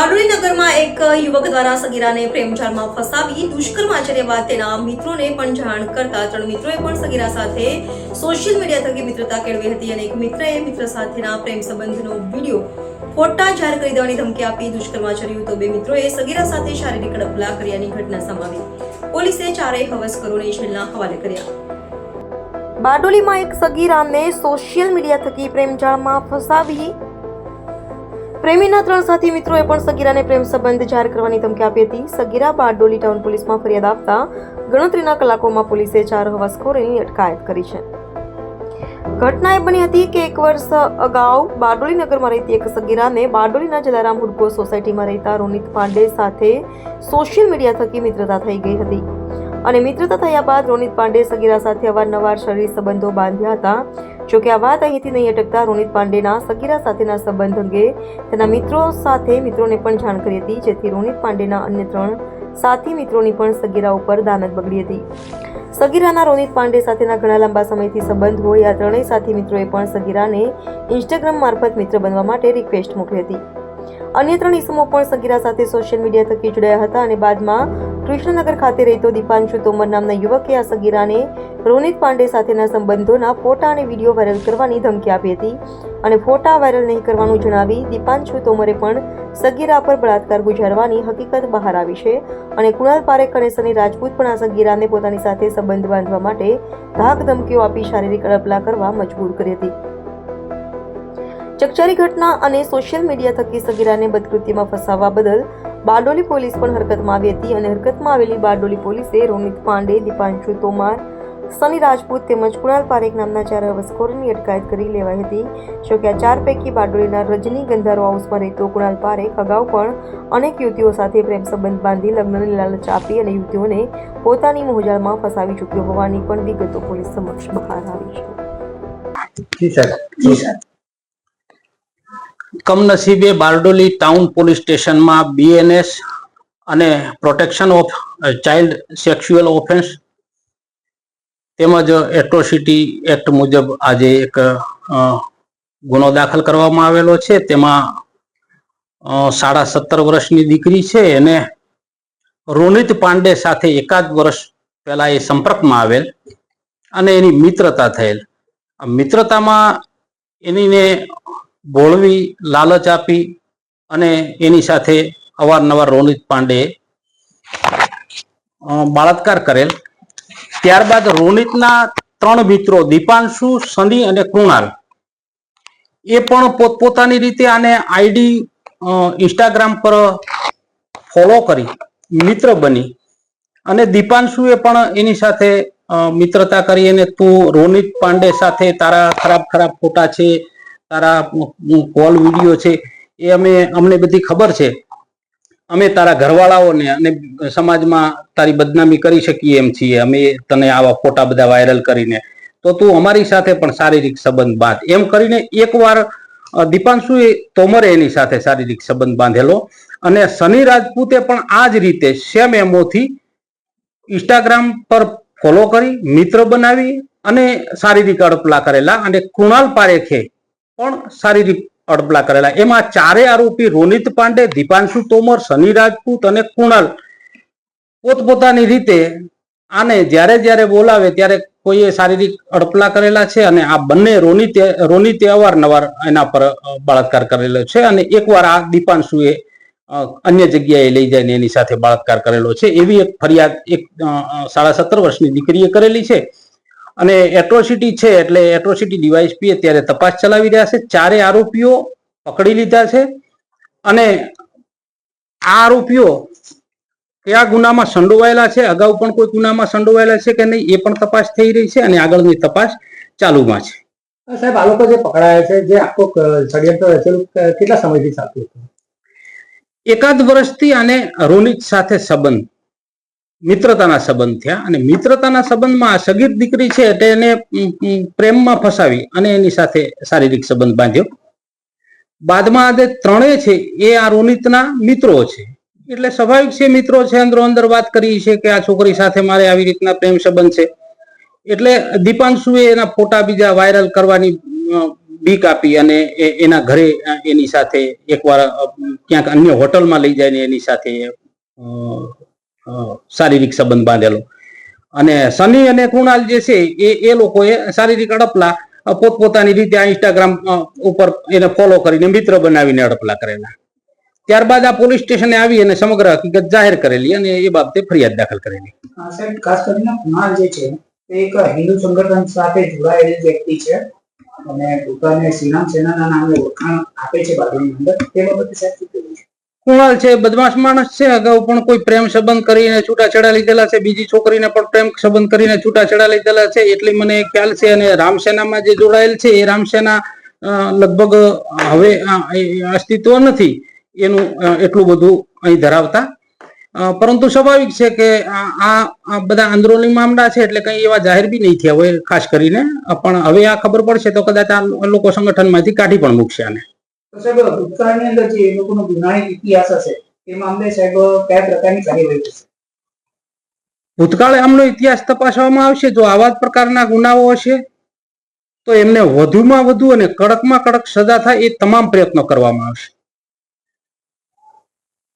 બારડોલી નગરમાં એક યુવક દ્વારા સગીરાને પ્રેમજાળમાં ફસાવી દુષ્કર્મ આચર્યા બાદ તેના મિત્રોને પણ જાણ કરતા ત્રણ મિત્રોએ પણ સગીરા સાથે સોશિયલ મીડિયા થકી મિત્રતા કેળવી હતી અને એક મિત્રએ મિત્ર સાથેના પ્રેમ સંબંધનો વીડિયો ફોટા જાહેર કરી દેવાની ધમકી આપી દુષ્કર્મ આચર્યું તો બે મિત્રોએ સગીરા સાથે શારીરિક ડબલા કર્યાની ઘટના સમાવી પોલીસે ચારેય હવસકરોને જેલના હવાલે કર્યા. બારડોલીમાં એક સગીરાને સોશિયલ મીડિયા થકી પ્રેમજાળમાં ફસાવી પ્રેમીના ત્રણ સાથી મિત્રોએ પણ સગીરાને પ્રેમ સંબંધ જાહેર કરવાની ધમકી આપી હતી. સગીરા બારડોલી ટાઉન પોલીસમાં ફરિયાદ આપતા ગણતરીના કલાકોમાં પોલીસે ચાર હવાસખોરોની અટકાયત કરી છે. ઘટના એ બની હતી કે એક વર્ષ અગાઉ બારડોલી નગરમાં રહેતી એક સગીરાને બારડોલીના જલારામ હુડકો સોસાયટીમાં રહેતા રોનિત પાંડે સાથે સોશિયલ મીડિયા થકી મિત્રતા થઈ ગઈ હતી. અને મિત્રતા થયા બાદ રોનિત પાંડે સગીરા સાથે અવારનવાર શરીર સંબંધો બાંધ્યા હતા. જોકે આ વાત અહીંથી નહીં અટકતા રોનિત પાંડેના સગીરા સાથેના સંબંધ અંગે તેના મિત્રો સાથે મિત્રોને પણ જાણ કરી હતી, જેથી રોનિત પાંડેના અન્ય ત્રણ સાથી મિત્રોની પણ સગીરા ઉપર દાનત બગડી હતી. સગીરાના રોનિત પાંડે સાથેના ઘણા લાંબા સમયથી સંબંધ હોય, આ ત્રણેય સાથી મિત્રોએ પણ સગીરાને ઇન્સ્ટાગ્રામ મારફત મિત્ર બનવા માટે રિક્વેસ્ટ મોકલી હતી. અન્ય ત્રણ ઇસમો પણ સગીરા સાથે સોશિયલ મીડિયા થકી જોડાયા હતા અને બાદમાં કૃષ્ણનગર ખાતે રહેતો દીપાંશુ તોમર નામના યુવકે આ સગીરાને રોનિત પાંડે સાથેના સંબંધોના ફોટા અને વીડિયો વાયરલ કરવાની ધમકી આપી હતી. અને ફોટા વાયરલ નહીં કરવાનું જણાવી દીપાંશુ તોમરે પણ સગીરા પર બળાત્કાર ગુજારવાની હકીકત બહાર આવી છે અને કુણાલ પારેખ અને સની રાજપૂત પણ આ સગીરાને પોતાની સાથે સંબંધ બાંધવા માટે ધાક ધમકીઓ આપી શારીરિક અડપલા કરવા મજબૂર કરી હતી. ચકચારી ઘટના અને સોશિયલ મીડિયા થકી સગીરાને બદકૃત્યમાં ફસાવવા બદલ બારડોલી પોલીસ પણ હરકતમાં આવી હતી અને હરકતમાં આવેલી બારડોલી પોલીસે રોનિત પાંડે દીપાંશુ તોમાર સની રાજપૂત તેમજ કુણાલ પારેખ નામના ચાર હવસખોરોની અટકાયત કરી લેવાઈ હતી. જોકે આ ચાર પૈકી બારડોલીના રજની ગંધારો હાઉસમાં રહેતો કુણાલ પારેખ અગાઉ પણ અનેક યુવતીઓ સાથે પ્રેમ સંબંધ બાંધી લગ્નની લાલચ આપી અને યુવતીઓને પોતાની મોહજાળમાં ફસાવી ચૂક્યો હોવાની પણ વિગતો પોલીસ સમક્ષ બહાર આવી છે. જી સર જી સર કમનસીબે બારડોલી ટાઉન પોલીસ સ્ટેશનમાં બીએનએસ અને protection of child sexual offence તેમજ એટ્રોસિટી એક્ટ મુજબ આજે એક ગુનો દાખલ કરવામાં આવેલો છે. તેમાં સાડા સત્તર વર્ષની દીકરી છે. એને રોનિત પાંડે સાથે એકાદ વર્ષ પહેલા એ સંપર્કમાં આવેલ અને એની મિત્રતા થયેલ. મિત્રતામાં એનીને ભોળવી લાલચ આપી અને એની સાથે અવારનવાર રોનિત પાંડે બળાત્કાર કરેલ. ત્યારબાદ રોનિતના ત્રણ મિત્રો દીપાંશુ સની અને કૃણાલ. એ પણ પોતપોતાની રીતે આને આઈડી ઇન્સ્ટાગ્રામ પર ફોલો કરી, મિત્ર બની. અને દીપાંશુએ પણ એની સાથે મિત્રતા કરી અને તું રોનિત પાંડે સાથે તારા ખરાબ ખરાબ ફોટા છે તારા કોલ વીડિયો છે એ અમે, અમને બધી ખબર છે. અમે તારા ઘરવાળાઓને અને સમાજમાં તારી બદનામી કરી શકીએ એમ છીએ. અમે તને આવા ફોટા બધા વાયરલ કરીને. તો તું અમારી સાથે પણ શારીરિક સંબંધ બાંધ. એમ કરીને એકવાર દીપાંશુએ તોમરે એની સાથે શારીરિક સંબંધ બાંધેલો. અને સની રાજપૂતે પણ આ જ રીતે સેમ એમોથી ઇન્સ્ટાગ્રામ પર ફોલો કરી, મિત્ર બનાવી અને શારીરિક અડપલા કરેલા અને કૃણાલ પારેખે પણ શારીરિક અડપલા કરેલા. એમાં ચારે આરોપી રોનિત પાંડે, દીપાંશુ તોમર, સની રાજપૂત અને કુણાલ. પોતપોતાની રીતે આને જ્યારે જ્યારે બોલાવે ત્યારે કોઈએ શારીરિક અડપલા કરેલા છે અને આ બંને રોનિતે રોનિતે અવારનવાર એના પર બળાત્કાર કરેલો છે અને એકવાર આ દીપાંશુએ અન્ય જગ્યાએ લઈ જઈને એની સાથે બળાત્કાર કરેલો છે. એવી એક ફરિયાદ એક સાડા સત્તર વર્ષની દીકરીએ કરેલી છે. અને એટ્રોસિટી છે એટલે એટ્રોસિટી ડીવાયસપી અત્યારે તપાસ ચલાવી રહ્યા છે. ચારે આરોપીઓ પકડી લીધા છે અને આ આરોપીઓ કયા ગુનામાં સંડોવાયેલા છે? અગાઉ પણ કોઈ ગુનામાં સંડોવાયેલા છે કે નહીં? એ પણ તપાસ થઈ રહી છે અને આગળની તપાસ ચાલુમાં છે. સાહેબ આ લોકો જે પકડાયા છે જે આખો ષડયંત્ર રચેલું કેટલા સમયથી ચાલતું હતું? એકાદ વર્ષથી આને રોનિત સાથે સંબંધ. મિત્રતાના સંબંધ થયા અને મિત્રતાના સંબંધમાં આ સગીર દીકરી છે એટલે એને પ્રેમમાં ફસાવી અને એની સાથે શારીરિક સંબંધ બાંધ્યો. બાદમાં આજે ત્રણે છે એ આ રોનિતના મિત્રો છે. એટલે સ્વાભાવિક છે મિત્રો છે, અંદરો અંદર વાત કરી છે કે આ છોકરી સાથે મારે આવી રીતના પ્રેમ સંબંધ છે. એટલે દીપાંશુએ એના ફોટા બીજા વાયરલ કરવાની બીક આપી અને એના ઘરે એની સાથે એકવાર ક્યાંક અન્ય હોટલમાં લઈ જઈને એની સાથે શારીરિક સંબંધ બાંધેલો. અને સની અને કૃણાલ જે છે, એ એ લોકોએ શારીરિક અડપલા પોતપોતાની રીતે આ ઇન્સ્ટાગ્રામ ઉપર એને ફોલો કરીને મિત્ર બનાવીને અડપલા કરેલા. ત્યારબાદ આ પોલીસ સ્ટેશને આવી અને સમગ્ર હકીકત જાહેર કરેલી અને એ બાબતે ફરિયાદ દાખલ કરેલી. ખાસ કરીને કુણાલ જે છે એક હિન્દુ સંગઠન સાથે જોડાયેલી વ્યક્તિ છે અને પોતાને શ્રીરામ સેનાના નામે ઓળખાણ આપે છે બાજુની અંદર. તે બાબતે સાહેબ કુણાલ છે, બદમાશ માણસ છે, અગાઉ પણ કોઈ પ્રેમ સંબંધ કરીને છૂટાછેડા લીધેલા છે, બીજી છોકરીને પણ પ્રેમ સંબંધ કરીને છૂટાછેડા લીધેલા છે, એટલી મને ખ્યાલ છે અને રામસેનામાં જે જોડાયેલ છે, એ રામસેના લગભગ હવે અસ્તિત્વ નથી, એનું એટલું બધું અહીં ધરાવતા. પરંતુ સ્વાભાવિક છે કે આ બધા અંદરોની મામલા છે, એટલે કઈ એવા જાહેર બી નહીં થયા હોય, ખાસ કરીને, પણ હવે આ ખબર પડશે તો કદાચ આ લોકો સંગઠનમાંથી કાઢી પણ મૂકશે આને. તો સાહેબ, ભૂતકાળની અંદર જે એ લોકોનો ગુનાહિત ઇતિહાસ હશે, એ મામલે સાહેબ, કયા પ્રકારની કાર્યવાહી થશે? ભૂતકાળે આમનો ઇતિહાસ તપાસવામાં આવશે? જો આવા જ પ્રકારના ગુનાઓ હશે, તો એમને વધુમાં વધુ અને કડકમાં કડક સજા થાય એ તમામ પ્રયત્નો કરવામાં આવશે.